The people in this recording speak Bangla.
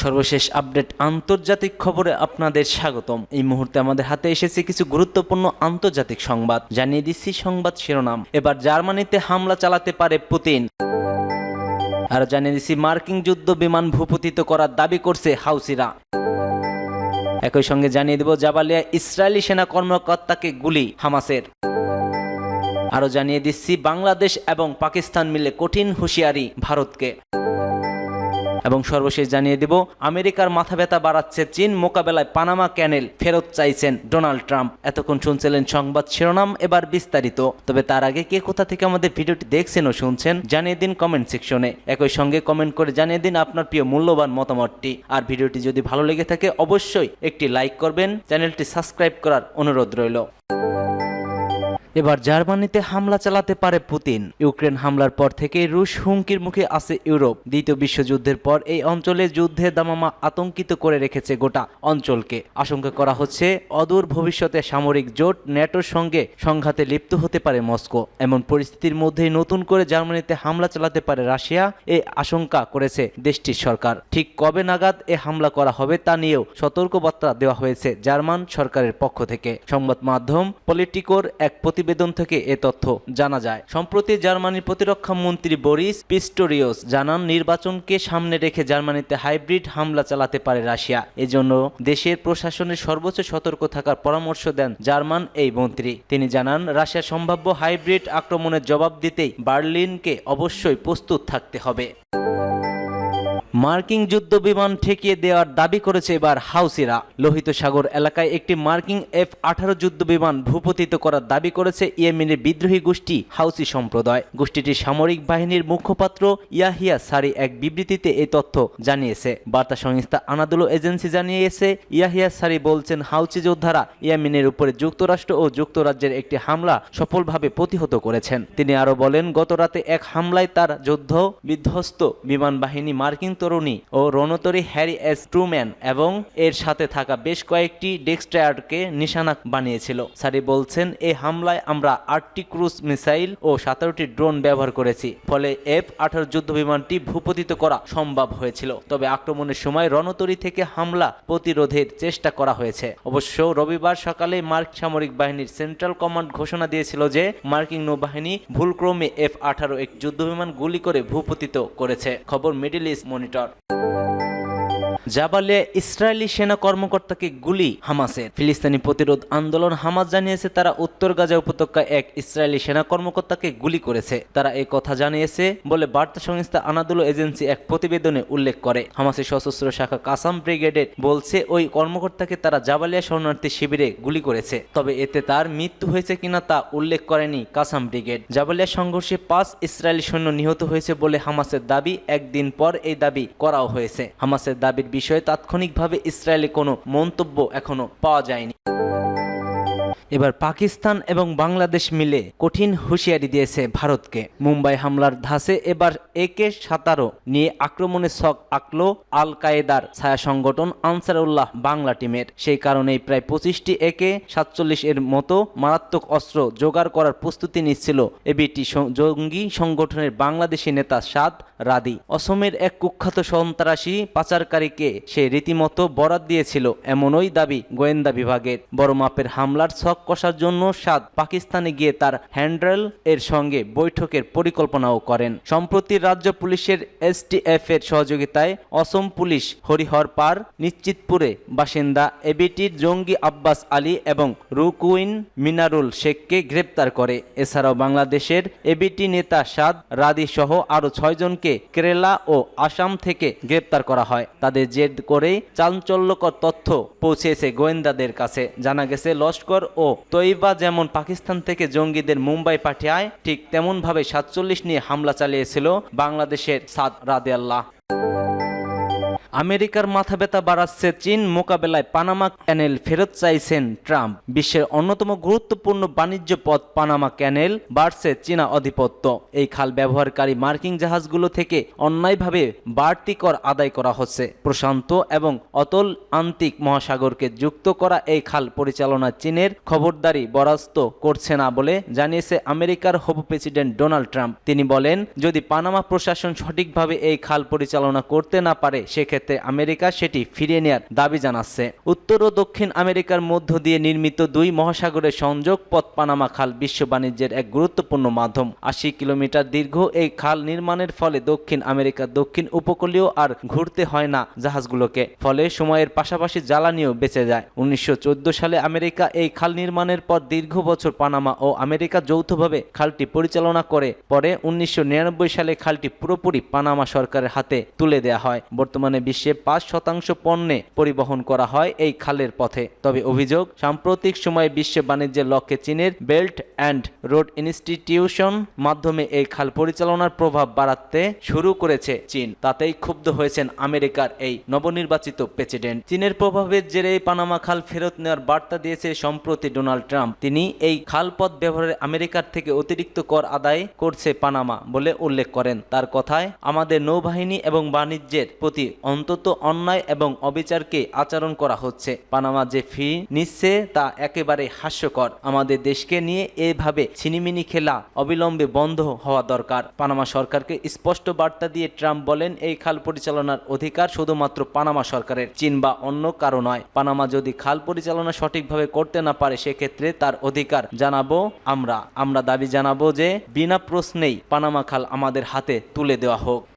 সর্বশেষ আপডেট আন্তর্জাতিক খবরে আপনাদের স্বাগতম। এই মুহূর্তে আমাদের হাতে এসেছে কিছু গুরুত্বপূর্ণ আন্তর্জাতিক সংবাদ। জানিয়ে দিচ্ছি সংবাদ শিরোনাম। এবার জার্মানিতে হামলা চালাতে পারে পুতিন। আর জানিয়ে দিচ্ছি মার্কিন যুদ্ধ বিমান ভূপতিত করার দাবি করছে হাউসিরা। একই সঙ্গে জানিয়ে দেব, জাবালিয়া ইসরায়েলি সেনা কর্মকর্তাকে গুলি হামাসের। আরও জানিয়ে দিচ্ছি, বাংলাদেশ এবং পাকিস্তান মিলে কঠিন হুঁশিয়ারি ভারতকে। এবং সর্বশেষ জানিয়ে দেব, আমেরিকার মাথা ব্যথা বাড়াচ্ছে চীন, মোকাবেলায় পানামা ক্যানেল ফেরত চাইছেন ডোনাল্ড ট্রাম্প। এতক্ষণ শুনছিলেন সংবাদ শিরোনাম, এবার বিস্তারিত। তবে তার আগে কে কোথা থেকে আমাদের ভিডিওটি দেখছেন ও শুনছেন, জানিয়ে দিন কমেন্ট সেকশনে একই সঙ্গে কমেন্ট করে জানিয়ে দিন আপনার প্রিয় মূল্যবান মতামতটি। আর ভিডিওটি যদি ভালো লেগে থাকে, অবশ্যই একটি লাইক করবেন। চ্যানেলটি সাবস্ক্রাইব করার অনুরোধ রইল। এবার জার্মানিতে হামলা চালাতে পারে পুতিন। ইউক্রেন হামলার পর থেকে রুশ হুমকির মুখে আছে ইউরোপ। দ্বিতীয় বিশ্বযুদ্ধের পর এই অঞ্চলে যুদ্ধের দামামা আতঙ্কিত করে রেখেছে গোটা অঞ্চলকে। আশঙ্কা করা হচ্ছে, অদূর ভবিষ্যতে সামরিক জোট ন্যাটোর সঙ্গে সংঘাতে লিপ্ত হতে পারে মস্কো। এমন পরিস্থিতির মধ্যেই নতুন করে জার্মানিতে হামলা চালাতে পারে রাশিয়া, এ আশঙ্কা করেছে দেশটির সরকার। ঠিক কবে নাগাদ এ হামলা করা হবে তা নিয়েও সতর্কবার্তা দেওয়া হয়েছে জার্মান সরকারের পক্ষ থেকে। সংবাদ মাধ্যম পলিটিকোর এক প্রতিবেদন থেকে এ তথ্য জানা যায়। সম্প্রতি জার্মানির প্রতিরক্ষা মন্ত্রী বরিস পিস্টোরিওস জানান, নির্বাচনকে সামনে রেখে জার্মানিতে হাইব্রিড হামলা চালাতে পারে রাশিয়া। এজন্য দেশের প্রশাসনের সর্বোচ্চ সতর্ক থাকার পরামর্শ দেন জার্মান এই মন্ত্রী। তিনি জানান, রাশিয়ার সম্ভাব্য হাইব্রিড আক্রমণের জবাব দিতেই বার্লিনকে অবশ্যই প্রস্তুত থাকতে হবে। মার্কিন যুদ্ধ বিমান ঠেকিয়ে দেওয়ার দাবি করেছে এবার হাউসিরা। লোহিত সাগর এলাকায় একটি মার্কিন এফ আঠারো যুদ্ধ বিমান ভূপতিত করার দাবি করেছে ইয়েমেনের বিদ্রোহী গোষ্ঠী হাউসি সম্প্রদায়। গোষ্ঠীটির সামরিক বাহিনীর মুখপাত্র ইয়াহিয়া সারি এক বিবৃতিতে এই তথ্য জানিয়েছে। বার্তা সংস্থা আনাদুলো এজেন্সি জানিয়েছে, ইয়াহিয়া সারি বলছেন, হাউসি যোদ্ধারা ইয়েমেনের উপরে যুক্তরাষ্ট্র ও যুক্তরাজ্যের একটি হামলা সফলভাবে প্রতিহত করেছেন। তিনি আরও বলেন গত রাতে এক হামলায় তার যুদ্ধ বিধ্বস্ত বিমান বাহিনী মার্কিন তরুণী ও রণতরী হ্যারি এস ট্রুম্যান এবং এর সাথে থাকা বেশ কয়েকটি ডেক্সট্রায়ারকে নিশানা বানিয়েছিল। সারি বলছেন এই হামলায় আমরা আটটি ক্রুজ মিসাইল ও সতেরোটি ড্রোন ব্যবহার করেছি। ফলে এফ আঠারো যুদ্ধ বিমানটি ভূপতিত করা সম্ভব হয়েছিল। তবে আক্রমণের সময় রণতরী থেকে হামলা প্রতিরোধের চেষ্টা করা হয়েছে। অবশ্য রবিবার সকালে মার্ক সামরিক বাহিনীর সেন্ট্রাল কমান্ড ঘোষণা দিয়েছিল যে, মার্কিন নৌবাহিনী ভুলক্রমে এফ আঠারো এক যুদ্ধবিমান গুলি করে ভূপতিত করেছে। খবর Middle East Monitor. Jabalia Israeli সেনা কর্মকর্তাকে গুলি হামাসের। ফিলিস্তিনি প্রতিরোধ আন্দোলন হামাস জানিয়েছে, তারা উত্তর গাজা উপত্যকায় এক ইসরায়েলি সেনা কর্মকর্তাকে গুলি করেছে। তারা এই কথা জানিয়েছে বলে বার্তা সংস্থা আনাদুলো এজেন্সি এক প্রতিবেদনে উল্লেখ করে। হামাসের সশস্ত্র শাখা কাসাম ব্রিগেডের বলছে, ওই কর্মকর্তাকে তারা জাবালিয়া শরণার্থী শিবিরে গুলি করেছে। তবে এতে তার মৃত্যু হয়েছে কিনা তা উল্লেখ করেনি কাসাম ব্রিগেড। জাবালিয়া সংঘর্ষে পাঁচ ইসরায়েলি সৈন্য নিহত হয়েছে বলে হামাসের দাবি একদিন পর এই দাবি করাও হয়েছে। হামাসের দাবির বিষয়ে তাৎক্ষণিকভাবে ইসরায়েলে কোনো মন্তব্য এখনও পাওয়া যায়নি। এবার পাকিস্তান এবং বাংলাদেশ মিলে কঠিন হুঁশিয়ারি দিয়েছে ভারতকে। মুম্বাই হামলার ধাসে এবার একে সাতারো নিয়ে আক্রমণের শখ আঁকলো আল কায়েদার ছায়া সংগঠন আনসারউল্লাহ বাংলা টিমের। সেই কারণেই প্রায় পঁচিশটি একে সাতচল্লিশ এর মতো মারাত্মক অস্ত্র জোগাড় করার প্রস্তুতি নিচ্ছিল এবিটি জঙ্গি সংগঠনের বাংলাদেশি নেতা সাদ রাদি। অসমের এক কুখ্যাত সন্ত্রাসী পাচারকারীকে সে রীতিমতো বরাত দিয়েছিল, এমনই দাবি গোয়েন্দা বিভাগের। বড় মাপের হামলার ছক কষার জন্য সাদ পাকিস্তানে গিয়ে তার হ্যান্ড্রেল এর সঙ্গে বৈঠকের পরিকল্পনাও করেন। সম্প্রতি রাজ্য পুলিশের এসটিএফ এর সহযোগিতায় অসম পুলিশ হরিহর পার, নিশ্চিতপুরে বাসিন্দা এবিটির জঙ্গি আব্বাস আলী এবং রুকুইন মিনারুল শেখকে গ্রেপ্তার করে। এছাড়াও বাংলাদেশের এবিটি নেতা সাদ রাদি সহ আরও ছয়জনকে কেরালা ও আসাম থেকে গ্রেপ্তার করা হয়। তাদের জেদ করে চাঞ্চল্যকর তথ্য পৌঁছেছে গোয়েন্দাদের কাছে। জানা গেছে, লস্কর ও তৈবা যেমন পাকিস্তান থেকে জঙ্গিদের মুম্বাই পাঠিয়ায়, ঠিক তেমনভাবে সাতচল্লিশ নিয়ে হামলা চালিয়েছিল বাংলাদেশের সাদ রাদে আল্লাহ আমেরিকার মাথা ব্যথা বাড়াচ্ছে চীন মোকাবেলায় পানামা ক্যানেল ফেরত চাইছেন ট্রাম্প। বিশ্বের অন্যতম গুরুত্বপূর্ণ বাণিজ্য পথ পানামা ক্যানেল বাড়ছে চীনা আধিপত্য। এই খাল ব্যবহারকারী মার্কিন জাহাজগুলো থেকে অন্যায়ভাবে বাড়তি কর আদায় করা হচ্ছে। প্রশান্ত এবং অতল আন্তিক মহাসাগরকে যুক্ত করা এই খাল পরিচালনা চীনের খবরদারি বরাস্ত করছে না বলে জানিয়েছে আমেরিকার হবু প্রেসিডেন্ট ডোনাল্ড ট্রাম্প। তিনি বলেন, যদি পানামা প্রশাসন সঠিকভাবে এই খাল পরিচালনা করতে না পারে, সেক্ষেত্রে সেক্ষেত্রে আমেরিকা সেটি ফিরিয়ে নেয়ার দাবি জানাচ্ছে। উত্তর ও দক্ষিণ আমেরিকার মধ্য দিয়ে নির্মিত দুই মহাসাগরের সংযোগ পথ পানামা খাল বিশ্ব বাণিজ্যের এক গুরুত্বপূর্ণ মাধ্যম। আশি কিলোমিটার দীর্ঘ এই খাল নির্মাণের ফলে দক্ষিণ আমেরিকার দক্ষিণ উপকূলীয় আর ঘুরতে হয় না জাহাজগুলোকে। ফলে সময়ের পাশাপাশি জ্বালানিও বেঁচে যায়। উনিশশো চোদ্দ সালে আমেরিকা এই খাল নির্মাণের পর দীর্ঘ বছর পানামা ও আমেরিকা যৌথভাবে খালটি পরিচালনা করে। পরে উনিশশো নিরানব্বই সালে খালটি পুরোপুরি পানামা সরকারের হাতে তুলে দেয়া হয়। বর্তমানে বিশ্বে পাঁচ শতাংশ পণ্যে পরিবহন করা হয় এই খালের পথে। তবে অভিযোগ, সাম্প্রতিক সময়ে বিশ্ব বাণিজ্যের লক্ষ্যে চীনের বেল্ট অ্যান্ড রোড ইনস্টিটিউশন মাধ্যমে এই খাল পরিচালনার প্রভাব বাড়াতে শুরু করেছে চীন। তাতেই ক্ষুব্ধ হয়েছেন আমেরিকার এই নবনির্বাচিত প্রেসিডেন্ট। চীনের প্রভাবের জেরে এই পানামা খাল ফেরত নেওয়ার বার্তা দিয়েছে সম্প্রতি ডোনাল্ড ট্রাম্প। তিনি এই খালপথ ব্যবহারে আমেরিকার থেকে অতিরিক্ত কর আদায় করছে পানামা বলে উল্লেখ করেন। তার কথায়, আমাদের নৌবাহিনী এবং বাণিজ্যের প্রতি অন্তত অন্যায় এবং অবিচারকে আচরণ করা হচ্ছে। পানামা যে ফি নিচ্ছে তা একেবারে হাস্যকর। আমাদের দেশকে নিয়ে এভাবে ছিনিমিনি খেলা অবিলম্বে বন্ধ হওয়া দরকার। পানামা সরকারকে স্পষ্ট বার্তা দিয়ে ট্রাম্প বলেন, এই খাল পরিচালনার অধিকার শুধুমাত্র পানামা সরকারের, চীন বা অন্য কারও নয়। পানামা যদি খাল পরিচালনা সঠিকভাবে করতে না পারে, সেক্ষেত্রে তার অধিকার জানাব আমরা। আমরা দাবি জানাব যে, বিনা প্রশ্নেই পানামা খাল আমাদের হাতে তুলে দেওয়া হোক।